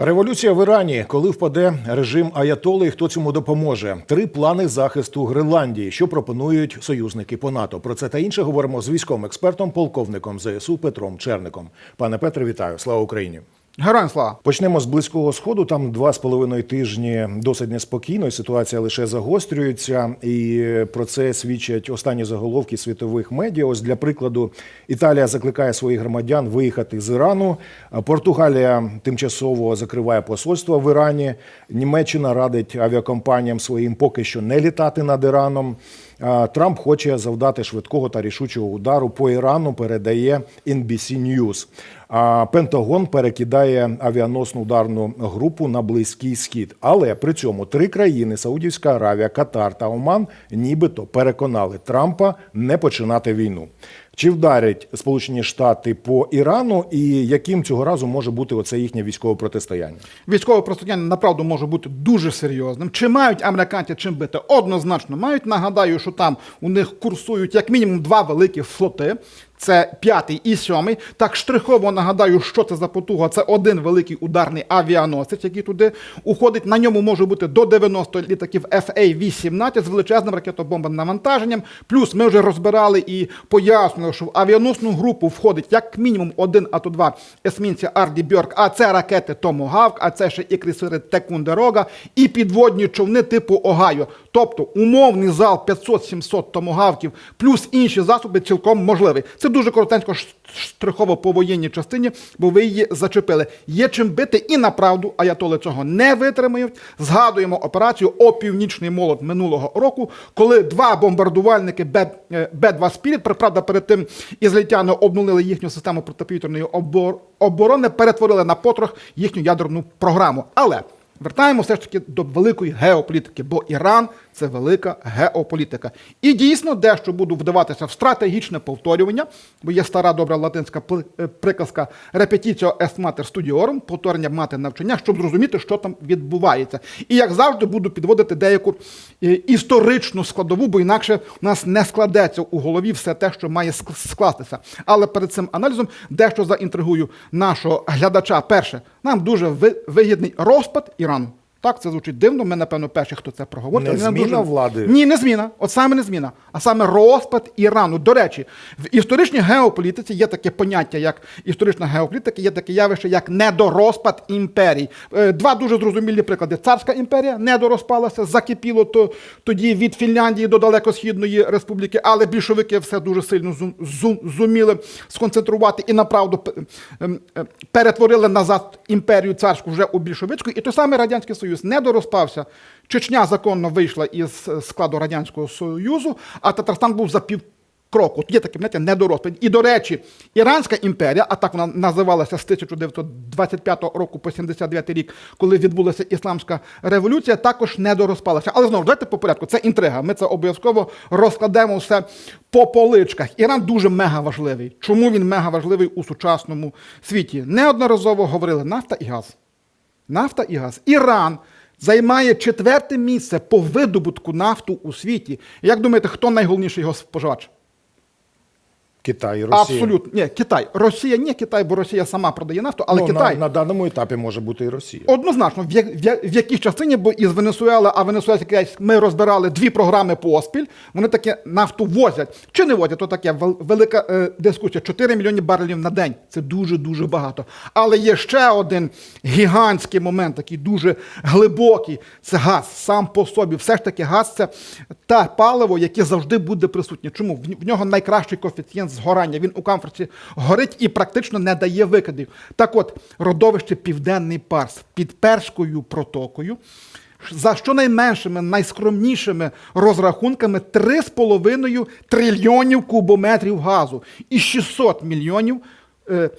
Революція в Ірані, коли впаде режим Аятоли, і хто цьому допоможе? Три плани захисту Гренландії, що пропонують союзники по НАТО. Про це та інше говоримо з військовим експертом, полковником ЗСУ Петром Черником. Пане Петре, вітаю! Слава Україні! Героям слава. Почнемо з близького сходу. Там два з половиною тижні досить неспокійно. Ситуація лише загострюється, і про це свідчать останні заголовки світових медіа. Ось для прикладу, Італія закликає своїх громадян виїхати з Ірану. Португалія тимчасово закриває посольство в Ірані. Німеччина радить авіакомпаніям своїм поки що не літати над Іраном. Трамп хоче завдати швидкого та рішучого удару по Ірану. Передає NBC News. А Пентагон перекидає авіаносну ударну групу на близький схід. Але при цьому три країни Саудівська Аравія, Катар та Оман нібито переконали Трампа не починати війну. Чи вдарять Сполучені Штати по Ірану, і яким цього разу може бути оце їхнє військове протистояння? Військове протистояння направду може бути дуже серйозним. Чи мають американці чим бити? Однозначно мають. Нагадаю, що там у них курсують як мінімум два великі флоти. Це п'ятий і сьомий. Так штрихово нагадаю, що це за потуга. Це один великий ударний авіаносець, який туди уходить. На ньому може бути до 90 літаків FA-18 з величезним ракетобомбним навантаженням. Плюс ми вже розбирали і пояснили, що в авіаносну групу входить як мінімум один, а то два есмінці Арді Бьорк, а це ракети Томогавк, а це ще і крейсери Текундерога, і підводні човни типу Огайо. Тобто умовний зал 500-700 томогавків плюс інші засоби цілком можливий. Це дуже коротенько штрихово по воєнній частині, бо ви її зачепили. Є чим бити, і направду аятоли цього не витримають. Згадуємо операцію «Опівнічний молот минулого року, коли два бомбардувальники Б, е, Б-2 Спіріт, правда, перед тим ізраїльтяни обнулили їхню систему протиповітряної оборони, перетворили на потрох їхню ядерну програму. Але Вертаємо все ж таки до великої геополітики, бо Іран це велика геополітика. І дійсно дещо буду вдаватися в стратегічне повторювання, бо є стара добра латинська е, приказка репетіціо est mater studiorum, повторення мати навчання, щоб зрозуміти, що там відбувається. І як завжди буду підводити деяку е, історичну складову, бо інакше у нас не складеться у голові все те, що має ск- скластися. Але перед цим аналізом дещо заінтригую нашого глядача. Перше, нам дуже вигідний розпад Ірану. Так, це звучить дивно. Ми, напевно, перші, хто це проговорить. Не зміна влади? Ні, не зміна. От саме не зміна, а саме розпад Ірану. До речі, в історичній геополітиці є таке поняття, як історична геополітика, є таке явище, як недорозпад імперій. Е, Два дуже зрозумілі приклади. Царська імперія недорозпалася, закипіло то тоді від Фінляндії до далекосхідної республіки, але більшовики все дуже сильно зум- зум- зуміли сконцентрувати і направду ем, е, перетворили назад імперію царську вже у більшовицьку. І той самий радянський союз не дорозпався. Чечня законно вийшла із е, складу радянського союзу, а Татарстан був за пів. Кроку є таке поняття недорозпад. І до речі, Іранська імперія, а так вона називалася з 1925 року по 79 рік, коли відбулася ісламська революція, також не дорозпалася. Але знову давайте по порядку. Це інтрига. Ми це обов'язково розкладемо все по поличках. Іран дуже мега важливий. Чому він мега важливий у сучасному світі? Неодноразово говорили нафта і газ. Нафта і газ. Іран займає четверте місце по видобутку нафту у світі. Як думаєте, хто найголовніший його споживач? Китай Росія. Абсолютно. Ні, Китай. Росія ні, Китай, бо Росія сама продає нафту, але Ну, Китай. на, на даному етапі може бути і Росія. Однозначно, в, в, в якій частині, бо із Венесуели, а Венесуельський край ми розбирали дві програми поспіль, вони таке нафту возять. Чи не возять, то таке велика е, дискусія. 4 мільйони барелів на день. Це дуже-дуже багато. Але є ще один гігантський момент, такий дуже глибокий. Це газ сам по собі. Все ж таки, газ це те паливо, яке завжди буде присутнє. Чому? В, в нього найкращий коефіцієнт згорання. Він у Камфорці горить і практично не дає викидів. Так от, родовище Південний Парс під Перською протокою. За щонайменшими, найскромнішими розрахунками 3,5 трильйонів кубометрів газу і 600 мільйонів е,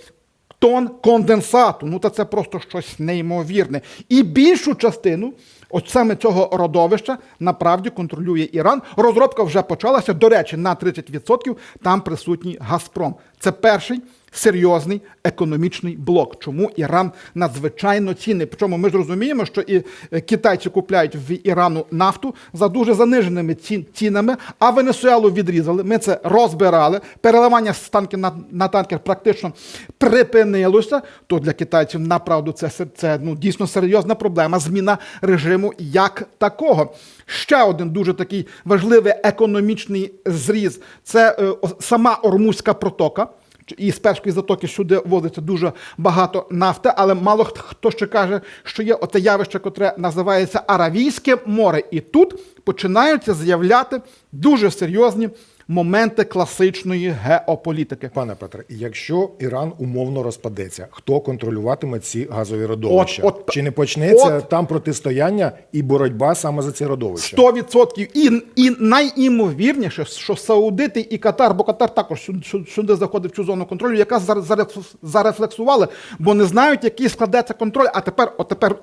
тонн конденсату. Ну, та це просто щось неймовірне. І більшу частину от саме цього родовища направді контролює Іран. Розробка вже почалася. До речі, на 30% там присутній Газпром. Це перший серйозний економічний блок. Чому Іран надзвичайно цінний? Причому ми ж розуміємо, що і е, китайці купляють в Ірану нафту за дуже заниженими ці- цінами, а Венесуелу відрізали. Ми це розбирали. Переливання з танків на, на танкер практично припинилося. То для китайців направду це, це ну, дійсно серйозна проблема. Зміна режиму як такого. Ще один дуже такий важливий економічний зріз це е, сама Ормузька протока. І з перської затоки сюди возиться дуже багато нафти, але мало хт- хто ще каже, що є оте явище, котре називається Аравійське море. І тут починаються з'являти дуже серйозні моменти класичної геополітики. Пане Петре, якщо Іран умовно розпадеться, хто контролюватиме ці газові родовища? От- от- Чи не почнеться от- там протистояння і боротьба саме за ці родовища? 100%. І, і найімовірніше, що Саудити і Катар, бо Катар також сюди, заходить в цю зону контролю, яка заре- зареф- зарефлексували, бо не знають, який складеться контроль. А тепер, от тепер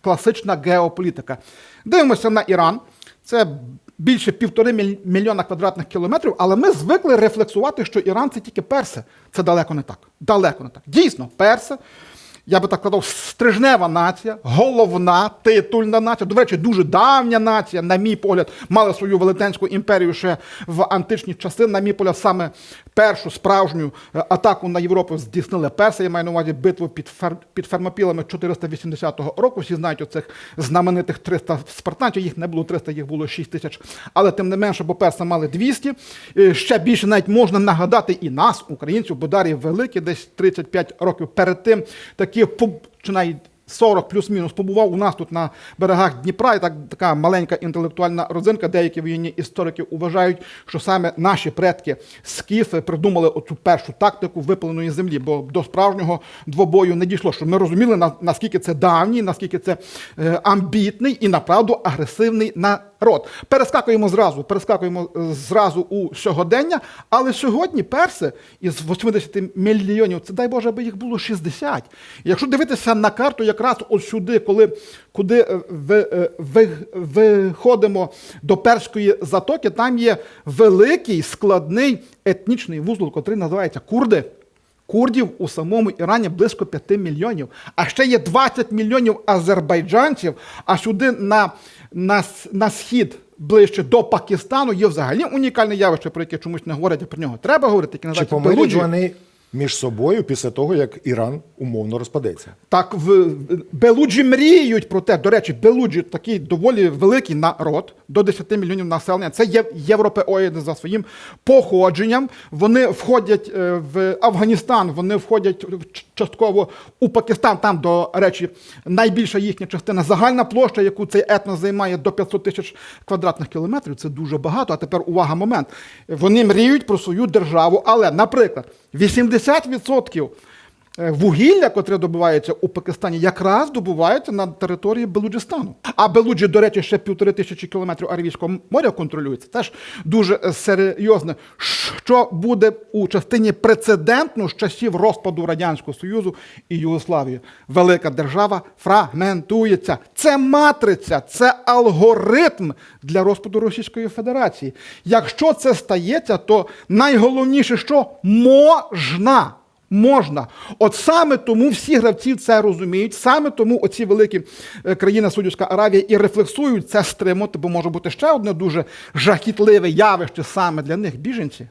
класична геополітика. Дивимося на Іран. Це більше півтори міль- мільйона квадратних кілометрів, але ми звикли рефлексувати, що Іран це тільки перси. Це далеко не так. Далеко не так. Дійсно, перси. Я би так сказав, стрижнева нація, головна титульна нація. До речі, дуже давня нація, на мій погляд, мала свою велетенську імперію ще в античні часи. На мій погляд, саме першу справжню е, атаку на Європу здійснили перси. Я маю на увазі битву під, Фер... під Фермопілами 480 року. Всі знають оцих знаменитих 300 спартанців. Їх не було 300, їх було 6 тисяч. Але тим не менше, бо перси мали 200. Е, Ще більше навіть можна нагадати і нас, українців, бо Дар'ї Великий, десь 35 років перед тим, такі поб- чи навіть 40 плюс-мінус побував у нас тут на берегах Дніпра, і так така маленька інтелектуальна родзинка. Деякі воєнні історики вважають, що саме наші предки скіфи придумали оцю першу тактику випаленої землі, бо до справжнього двобою не дійшло. Що ми розуміли, наскільки це давній, наскільки це е, амбітний і направду агресивний народ. Перескакуємо зразу, перескакуємо е, зразу у сьогодення. Але сьогодні перси із 80 мільйонів, це дай Боже, аби їх було 60. Якщо дивитися на карту, якраз ось сюди, коли куди е, е, ви, виходимо до перської затоки, там є великий складний етнічний вузол, який називається курди. Курдів у самому Ірані близько 5 мільйонів. А ще є 20 мільйонів азербайджанців, а сюди на, на, на схід. Ближче до Пакистану є взагалі унікальне явище, про яке чомусь не говорять, а про нього треба говорити, яке Чи називається Белуджі. вони між собою після того, як Іран умовно розпадеться? Так, в Белуджі мріють про те. До речі, Белуджі такий доволі великий народ, до 10 мільйонів населення. Це є європеоїди за своїм походженням. Вони входять е, в Афганістан, вони входять частково у Пакистан. Там, до речі, найбільша їхня частина. Загальна площа, яку цей етнос займає до 500 тисяч квадратних кілометрів. Це дуже багато. А тепер увага, момент. Вони мріють про свою державу, але, наприклад, 80% Е, Вугілля, котре добувається у Пакистані, якраз добувається на території Белуджистану. А Белуджі, до речі, ще півтори тисячі кілометрів Аравійського моря контролюється. Теж дуже е, серйозно. Що буде у частині прецедентну з часів розпаду Радянського Союзу і Югославії? Велика держава фрагментується. Це матриця, це алгоритм для розпаду Російської Федерації. Якщо це стається, то найголовніше, що можна. Можна. От саме тому всі гравці це розуміють, саме тому оці великі е, країни Саудівська Аравія і рефлексують це стримати, бо може бути ще одне дуже жахітливе явище саме для них біженці.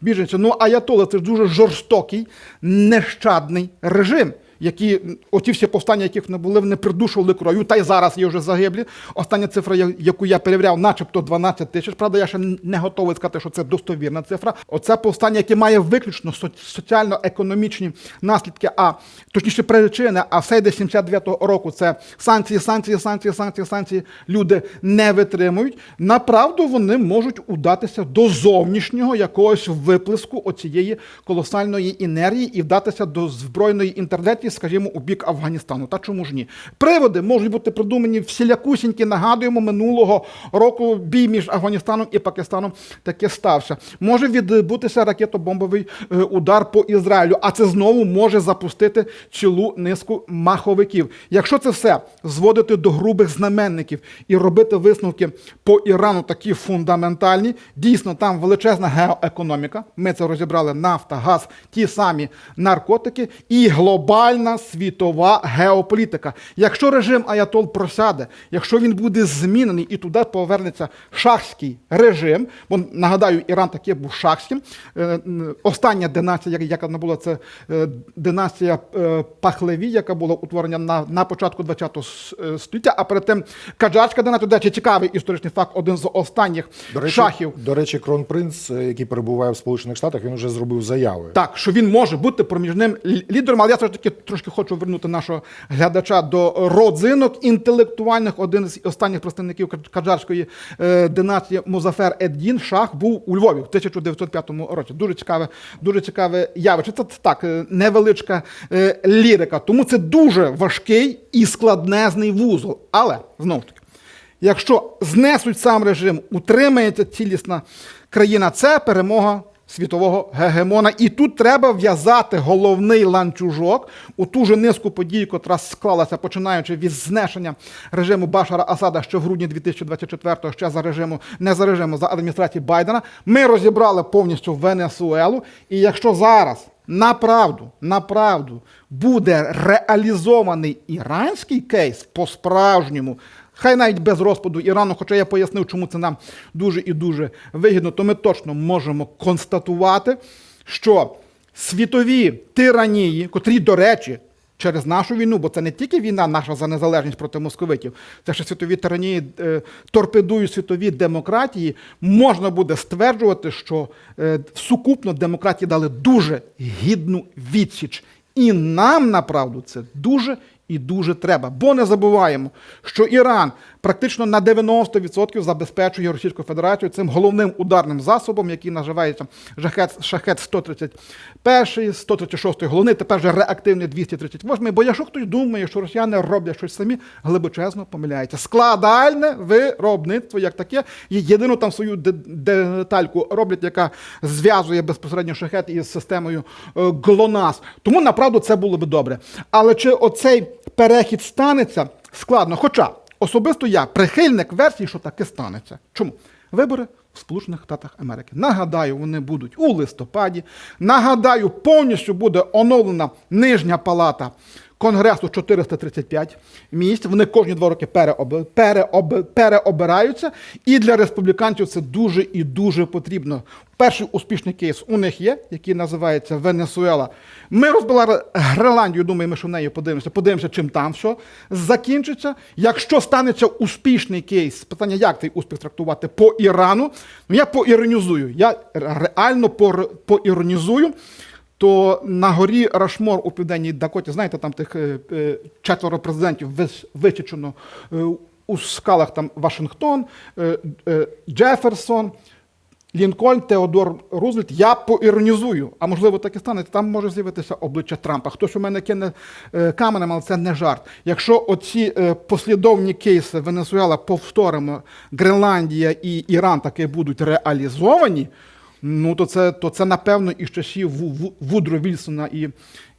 Біженці. Ну, аятоли це дуже жорстокий, нещадний режим. Які оті всі повстання, яких не були, вони придушували кров'ю, та й зараз є вже загиблі. Остання цифра, яку я перевіряв, начебто 12 тисяч. Правда, я ще не готовий сказати, що це достовірна цифра. Оце повстання, яке має виключно со- соціально-економічні наслідки, а точніше причини, а все йде з 79-го року. Це санкції, санкції, санкції, санкції, санкції. Люди не витримують. Направду вони можуть удатися до зовнішнього якогось виплеску оцієї колосальної енергії і вдатися до збройної інтервенції скажімо, у бік Афганістану. Та чому ж ні? Приводи можуть бути придумані всілякусінькі. Нагадуємо, минулого року бій між Афганістаном і Пакистаном таки стався. Може відбутися ракетобомбовий е, удар по Ізраїлю, а це знову може запустити цілу низку маховиків. Якщо це все зводити до грубих знаменників і робити висновки по Ірану такі фундаментальні, дійсно там величезна геоекономіка. Ми це розібрали нафта, газ, ті самі наркотики і глобальна світова геополітика. Якщо режим Аятол просяде, якщо він буде змінений і туди повернеться шахський режим, бо нагадаю, Іран таки був шахським. Е, Остання династія, яка вона була, це е, династія е, Пахлеві, яка була утворена на, на початку ХХ століття, а перед тим Каджарська династія, до речі, цікавий історичний факт, один з останніх До речі, шахів. до речі, кронпринц, який перебуває в Сполучених Штатах, він вже зробив заяви. Так, що він може бути проміжним лідером, але я все ж таки трошки хочу вернути нашого глядача до родзинок інтелектуальних. Один з останніх представників кадж- каджарської е, династії Музафер Еддін Шах був у Львові в 1905 році. Дуже цікаве, дуже цікаве явище. Це так, е, невеличка е, лірика. Тому це дуже важкий і складнезний вузол. Але знову таки. Якщо знесуть сам режим, утримається цілісна країна, це перемога світового гегемона. І тут треба в'язати головний ланцюжок у ту же низку подій, котра склалася, починаючи від знешення режиму Башара Асада ще в грудні 2024-го, ще за режиму, не за режиму, за адміністрації Байдена. Ми розібрали повністю Венесуелу. І якщо зараз направду, направду буде реалізований іранський кейс по-справжньому, хай навіть без розпаду Ірану, хоча я пояснив, чому це нам дуже і дуже вигідно, то ми точно можемо констатувати, що світові тиранії, котрі, до речі, через нашу війну, бо це не тільки війна наша за незалежність проти московитів, це ще світові тиранії е, торпедують світові демократії, можна буде стверджувати, що е, сукупно демократії дали дуже гідну відсіч. І нам направду це дуже і дуже треба. Бо не забуваємо, що Іран практично на 90% забезпечує Російську Федерацію цим головним ударним засобом, який називається Шахет, Шахет 131, 136 головний, тепер вже реактивний 238. Бо якщо хтось думає, що росіяни роблять щось самі, глибочезно помиляється. Складальне виробництво як таке, і єдину там свою детальку роблять, яка зв'язує безпосередньо шахет із системою е, ГЛОНАСС. Тому направду це було би добре. Але чи оцей перехід станеться складно? Хоча особисто я прихильник версії, що таке станеться. Чому? Вибори в Сполучених Штатах Америки. Нагадаю, вони будуть у листопаді. Нагадаю, повністю буде оновлена нижня палата. Конгресу 435 місць. Вони кожні два роки переоб... Переоб... переобираються. І для республіканців це дуже і дуже потрібно. Перший успішний кейс у них є, який називається Венесуела. Ми розбили Гренландію, думаємо, що в неї подивимося. Подивимося, чим там все закінчиться. Якщо станеться успішний кейс, питання, як цей успіх трактувати по Ірану, ну я поіронізую. Я реально поіронізую то на горі Рашмор у південній Дакоті, знаєте, там тих е, е, четверо президентів вис- висічено е, у скалах там Вашингтон, Джеферсон. Лінкольн, Теодор Рузвельт, я поіронізую, а можливо так і станеться, там може з'явитися обличчя Трампа. Хтось у мене кине каменем, але це не жарт. Якщо оці послідовні кейси Венесуела повторимо, Гренландія і Іран таки будуть реалізовані, ну то це, то це напевно із часів Ву- Ву- Вудро Вільсона і,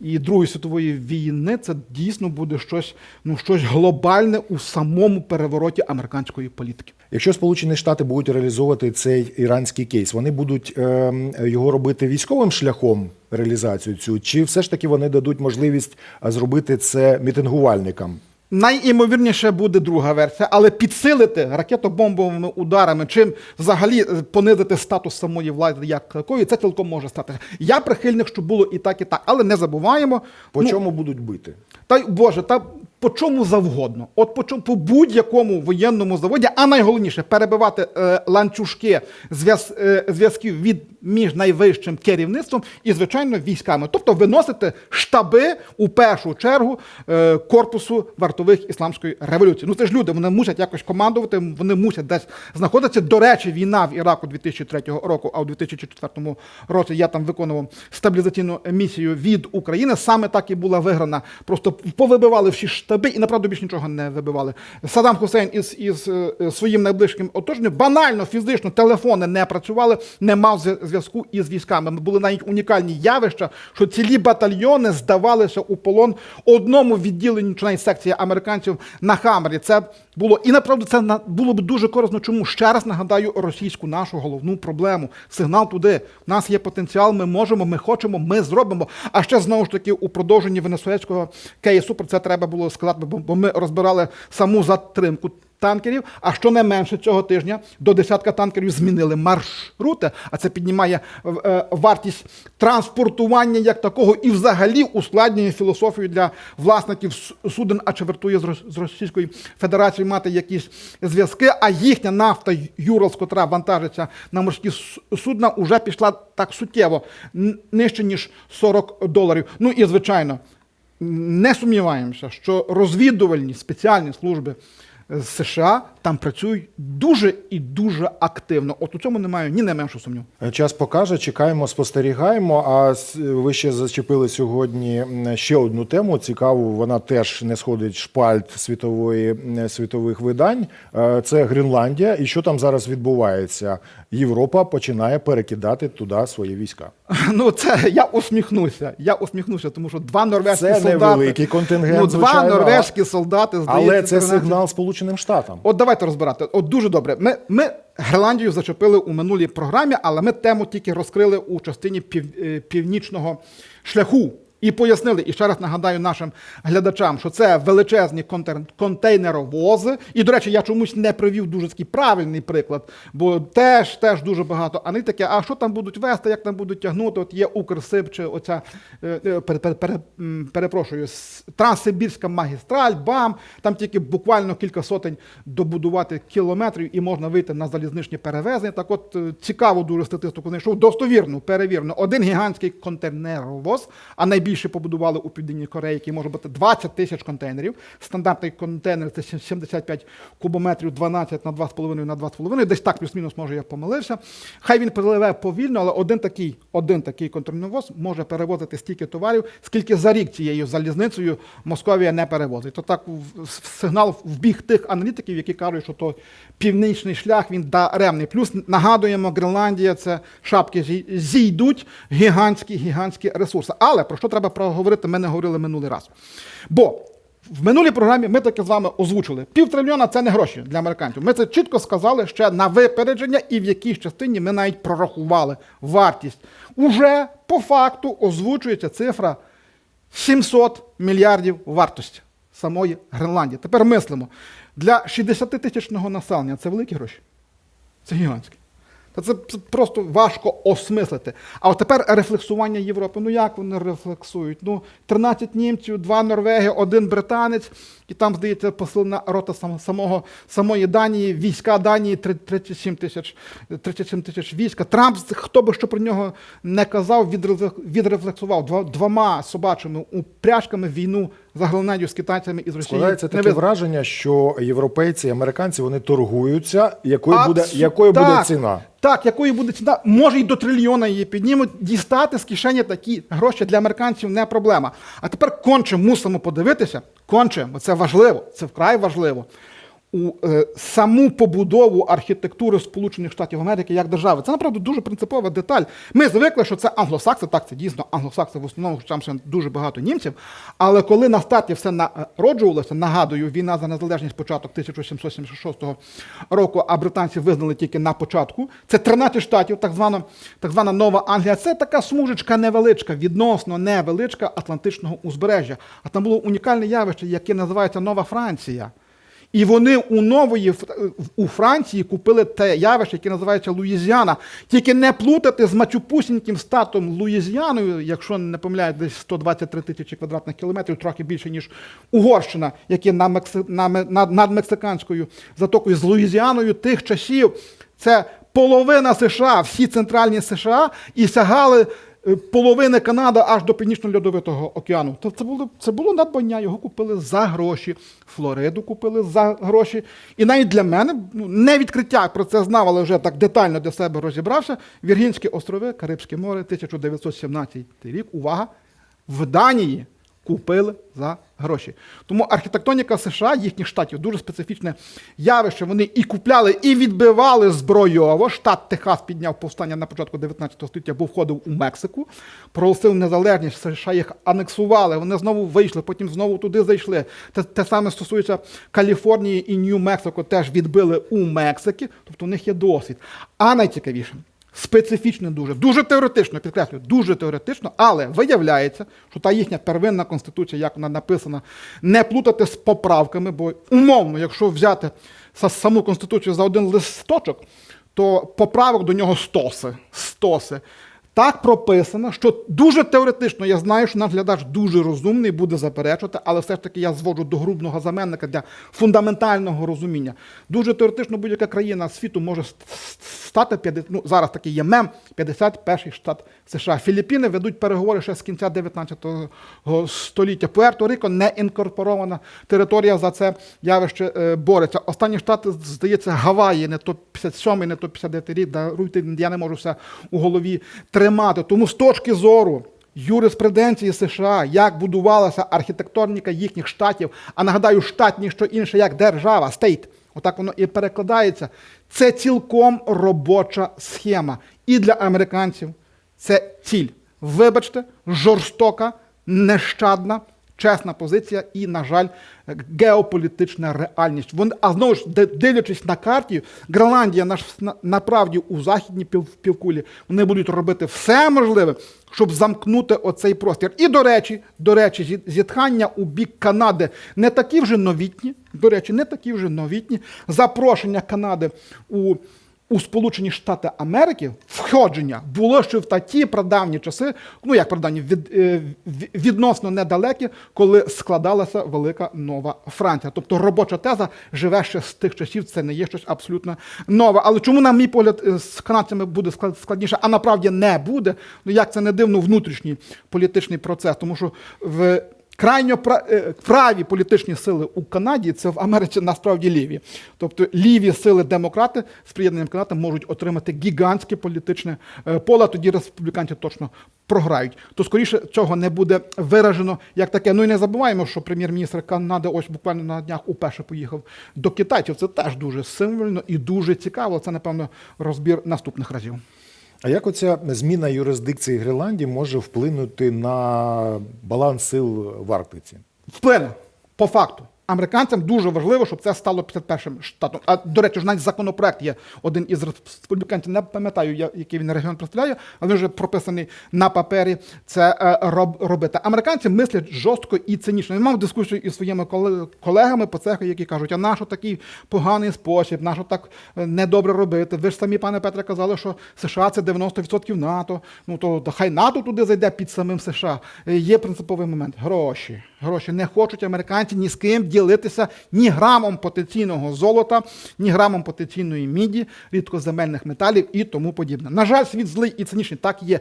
і Другої світової війни це дійсно буде щось, ну, щось глобальне у самому перевороті американської політики. Якщо Сполучені Штати будуть реалізовувати цей іранський кейс, вони будуть ем, його робити військовим шляхом реалізацію цю, чи все ж таки вони дадуть можливість зробити це мітингувальникам? Найімовірніше буде друга версія, але підсилити ракетобомбовими ударами, чим взагалі е, понизити статус самої влади як такої, це цілком може статися. Я прихильник, що було і так, і так, але не забуваємо. По ну, чому будуть бити? Та Боже, та по чому завгодно. От по чому по будь-якому воєнному заводі, а найголовніше перебивати е, ланцюжки е, зв'язків від між найвищим керівництвом і, звичайно, військами. Тобто виносити штаби у першу чергу е, корпусу вартових ісламської революції. Ну це ж люди, вони мусять якось командувати, вони мусять десь знаходитися. До речі, війна в Іраку 2003 року, а у 2004 році я там виконував стабілізаційну місію від України. Саме так і була виграна. Просто повибивали всі штаби і направду більш нічого не вибивали. Саддам Хусейн із, із е, своїм найближчим оточенням банально фізично телефони не працювали, не мав зв'язку із військами. Були навіть унікальні явища, що цілі батальйони здавалися у полон одному відділенню чи навіть секції американців на Хаммері. Це було і направду це на- було б дуже корисно. Чому ще раз нагадаю російську нашу головну проблему? Сигнал туди. У нас є потенціал, ми можемо, ми хочемо, ми зробимо. А ще знову ж таки у продовженні венесуельського кейсу про це треба було сказати, бо, бо ми розбирали саму затримку. Танкерів, а що не менше цього тижня? До десятка танкерів змінили маршрути, а це піднімає е, вартість транспортування як такого і взагалі ускладнює філософію для власників суден, а чи Рос- з Російською Федерацією мати якісь зв'язки, а їхня нафта Юралс, котра вантажиться на морські судна, вже пішла так суттєво нижче ніж 40 доларів. Ну і звичайно, не сумніваємося, що розвідувальні спеціальні служби з США там працюють дуже і дуже активно. От у цьому немає ні найменшого сумніву. Час покаже, чекаємо, спостерігаємо. А ви ще зачепили сьогодні ще одну тему. Цікаву, вона теж не сходить шпальт світової світових видань. Е, Це Гренландія. І що там зараз відбувається? Європа починає перекидати туди свої війська. Ну, це я усміхнуся. Я усміхнуся, тому що два норвезькі Це солдати. невеликий контингент, Ну, два звичайно, норвезькі солдати, здається, Але це 13. сигнал Сполученим Штатам. От давайте розбирати. От дуже добре. Ми, ми Гренландію зачепили у минулій програмі, але ми тему тільки розкрили у частині пів, е, північного шляху. І пояснили, і ще раз нагадаю нашим глядачам, що це величезні контейнеровози. І, до речі, я чомусь не привів дуже такий правильний приклад, бо теж теж дуже багато аналітики. А що там будуть вести, як там будуть тягнути? От є Укрсиб чи оця е, е, пере, пере, пере, перепрошую, Транссибірська магістраль, БАМ. Там тільки буквально кілька сотень добудувати кілометрів і можна вийти на залізничні перевезення. Так, от е, цікаву дуже статистику знайшов, достовірну, перевірну. Один гігантський контейнеровоз, а найбільше побудували у Південній Кореї, який може бути 20 тисяч контейнерів. Стандартний контейнер це 75 кубометрів, 12 на 2,5 на 2,5. Десь так плюс-мінус, може, я помилився. Хай він пливе повільно, але один такий, один такий контейнеровоз може перевозити стільки товарів, скільки за рік цією залізницею Московія не перевозить. То так сигнал в біг тих аналітиків, які кажуть, що то північний шлях він даремний. Плюс нагадуємо, Гренландія це шапки зійдуть, гігантські, гігантські ресурси. Але про що треба проговорити, ми не говорили минулий раз. Бо в минулій програмі ми таки з вами озвучили. Півтрильйона це не гроші для американців. Ми це чітко сказали ще на випередження, і в якійсь частині ми навіть прорахували вартість. Уже по факту озвучується цифра 700 мільярдів вартості самої Гренландії. Тепер мислимо. Для 60 тисячного населення це великі гроші. Це гігантські. Та це, просто важко осмислити. А от тепер рефлексування Європи. Ну як вони рефлексують? Ну, 13 німців, 2 норвеги, один британець, і там, здається, посилена рота сам- самого, самої Данії, війська Данії три- 37 тисяч 37 тисяч війська. Трамп, хто би що про нього не казав, відрефлек- відрефлексував двома собачими упряжками війну за Гренландію з китайцями із з Росією. Складається таке визнав. враження, що європейці і американці вони торгуються, якою буде, якою якою буде ціна. Так, якою буде ціна, може й до трильйона її піднімуть. Дістати з кишені такі гроші для американців не проблема. А тепер конче мусимо подивитися. Конче, бо це важливо, це вкрай важливо. У е, саму побудову архітектури Сполучених Штатів Америки як держави. Це направду дуже принципова деталь. Ми звикли, що це англосакси, так це дійсно англосакси в основному, там ще дуже багато німців. Але коли на старті все народжувалося, нагадую, війна за незалежність початок 1776 року, а британці визнали тільки на початку. Це 13 штатів, так звана, так звана Нова Англія. Це така смужечка невеличка, відносно невеличка Атлантичного узбережжя. А там було унікальне явище, яке називається Нова Франція. І вони у нової у Франції купили те явище, яке називається Луїзіана. Тільки не плутати з мачупусіньким статом Луїзіаною, якщо не помиляють, десь 123 тисячі квадратних кілометрів, трохи більше, ніж Угорщина, яке на Мекси... на... Над... мексиканською затокою з Луїзіаною тих часів. Це половина США, всі центральні США, і сягали половини Канади аж до Північно-Льодовитого океану. Це було, це було надбання, його купили за гроші. Флориду купили за гроші. І навіть для мене ну, не відкриття про це знав, але вже так детально для себе розібрався. Віргінські острови, Карибське море, 1917 рік. Увага! В Данії купили за гроші. Тому архітектоніка США, їхніх штатів, дуже специфічне явище. Вони і купляли, і відбивали збройово. Штат Техас підняв повстання на початку 19 століття, бо входив у Мексику, проголосив незалежність, США їх анексували. Вони знову вийшли, потім знову туди зайшли. Те, те саме стосується Каліфорнії і Нью-Мексико, теж відбили у Мексики, тобто у них є досвід. А найцікавіше. Специфічно дуже, дуже теоретично, підкреслюю, дуже теоретично, але виявляється, що та їхня первинна конституція, як вона написана, не плутати з поправками, бо умовно, якщо взяти саму конституцію за один листочок, то поправок до нього стоси. стоси. Так прописано, що дуже теоретично, я знаю, що наш глядач дуже розумний, буде заперечувати, але все ж таки я зводжу до грубного заменника для фундаментального розуміння. Дуже теоретично будь-яка країна світу може ст- ст- стати 50, ну, зараз такий є мем, 51-й штат США. Філіппіни ведуть переговори ще з кінця 19 століття. Пуерто-Рико не інкорпорована територія за це явище е, бореться. Останні штати, здається, Гаваї, не то 57-й, не то 59-й рік. Даруйте, я не можу все у голові тримати. Тому з точки зору юриспруденції США, як будувалася архітектоніка їхніх штатів, а нагадаю, штат ніщо інше, як держава, стейт. Отак воно і перекладається. Це цілком робоча схема. І для американців це ціль. Вибачте, жорстока, нещадна, чесна позиція і, на жаль, геополітична реальність. Вон, а знову ж, дивлячись на карті, Гренландія на, на, направді у західній пів, півкулі, вони будуть робити все можливе, щоб замкнути оцей простір. І, до речі, до речі, зітхання у бік Канади не такі вже новітні, до речі, не такі вже новітні. Запрошення Канади у у Сполучені Штати Америки входження було ще в такі прадавні часи, ну як прадавні, від, е, відносно недалекі, коли складалася велика нова Франція. Тобто робоча теза живе ще з тих часів, це не є щось абсолютно нове. Але чому, на мій погляд, е, з канадцями буде склад- складніше, а насправді не буде? Ну як це не дивно, внутрішній політичний процес, тому що в Крайньо е, праві політичні сили у Канаді це в Америці насправді ліві. Тобто ліві сили демократи з приєднанням Канади можуть отримати гігантське політичне е, поле, тоді республіканці точно програють. То скоріше цього не буде виражено як таке. Ну і не забуваємо, що прем'єр-міністр Канади ось буквально на днях уперше поїхав до китайців. Це теж дуже символьно і дуже цікаво. Це, напевно, розбір наступних разів. А як оця зміна юрисдикції Гренландії може вплинути на баланс сил в Арктиці? вплине по факту. Американцям дуже важливо, щоб це стало 51-м штатом. А до речі, ж навіть законопроект є один із республіканців, не пам'ятаю, який він регіон представляє, але він вже прописаний на папері це е, роб, робити. Американці мислять жорстко і цинічно. Я мав дискусію із своїми коле- колегами по цеху, які кажуть, а нащо такий поганий спосіб, нащо так е, недобре робити? Ви ж самі, пане Петре, казали, що США це 90% НАТО. Ну то хай НАТО туди зайде під самим США. Е, Є принциповий момент. Гроші. Гроші не хочуть американці ні з ким ділитися ні грамом потенційного золота, ні грамом потенційної міді, рідкоземельних металів і тому подібне. На жаль, світ злий і цинічний. Так є.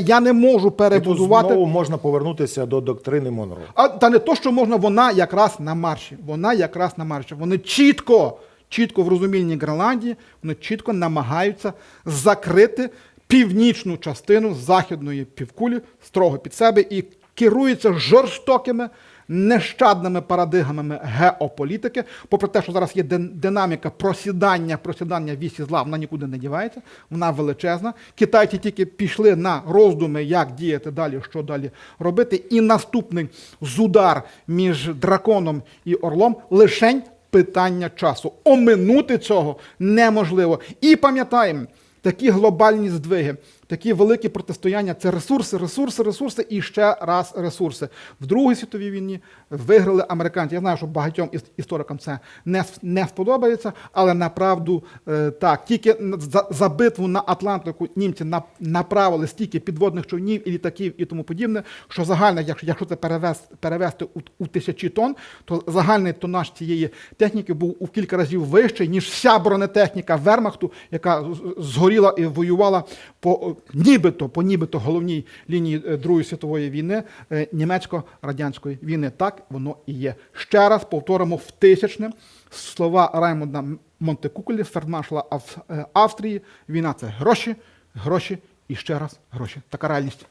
Я не можу І тут перебудувати. знову можна повернутися до доктрини Монро. А та не то, що можна, вона якраз на марші. Вона якраз на марші. Вони чітко, чітко в розумінні Гренландії, вони чітко намагаються закрити північну частину західної півкулі строго під себе і керуються жорстокими. Нещадними парадигмами геополітики, попри те, що зараз є дин- динаміка просідання, просідання вісі зла, вона нікуди не дівається, вона величезна. Китайці тільки пішли на роздуми, як діяти далі, що далі робити. І наступний зудар між драконом і орлом лишень питання часу. Оминути цього неможливо. І пам'ятаємо, такі глобальні здвиги, такі великі протистояння це ресурси, ресурси, ресурси і ще раз ресурси. В Другій світовій війні виграли американці. Я знаю, що багатьом історикам це не, не сподобається, але направду е, так. Тільки за, за битву на Атлантику німці на, направили стільки підводних човнів і літаків і тому подібне, що загальне, якщо, якщо це перевести, перевести у, у тисячі тонн, то загальний тонаж цієї техніки був у кілька разів вищий, ніж вся бронетехніка Вермахту, яка згоріла і воювала по нібито, по нібито головній лінії е, Другої світової війни е, німецько-радянської війни. Так воно і є. Ще раз повторимо в тисячне слова Раймонда Монтекуколі, фельдмаршала Ав- е, Австрії. Війна це гроші, гроші і ще раз гроші. Така реальність.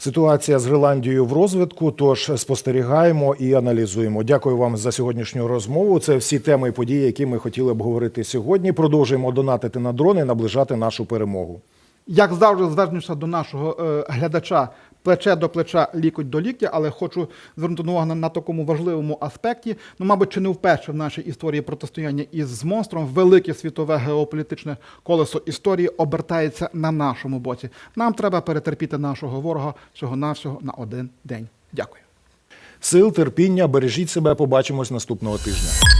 Ситуація з Гренландією в розвитку. Тож спостерігаємо і аналізуємо. Дякую вам за сьогоднішню розмову. Це всі теми і події, які ми хотіли б говорити сьогодні. Продовжуємо донатити на дрони, наближати нашу перемогу. Як завжди, звернуся до нашого е, глядача плече до плеча, лікоть до ліктя, але хочу звернути увагу на, на такому важливому аспекті. Ну, мабуть, чи не вперше в нашій історії протистояння із монстром велике світове геополітичне колесо історії обертається на нашому боці. Нам треба перетерпіти нашого ворога всього навсього на один день. Дякую. Сил, терпіння, бережіть себе. Побачимось наступного тижня.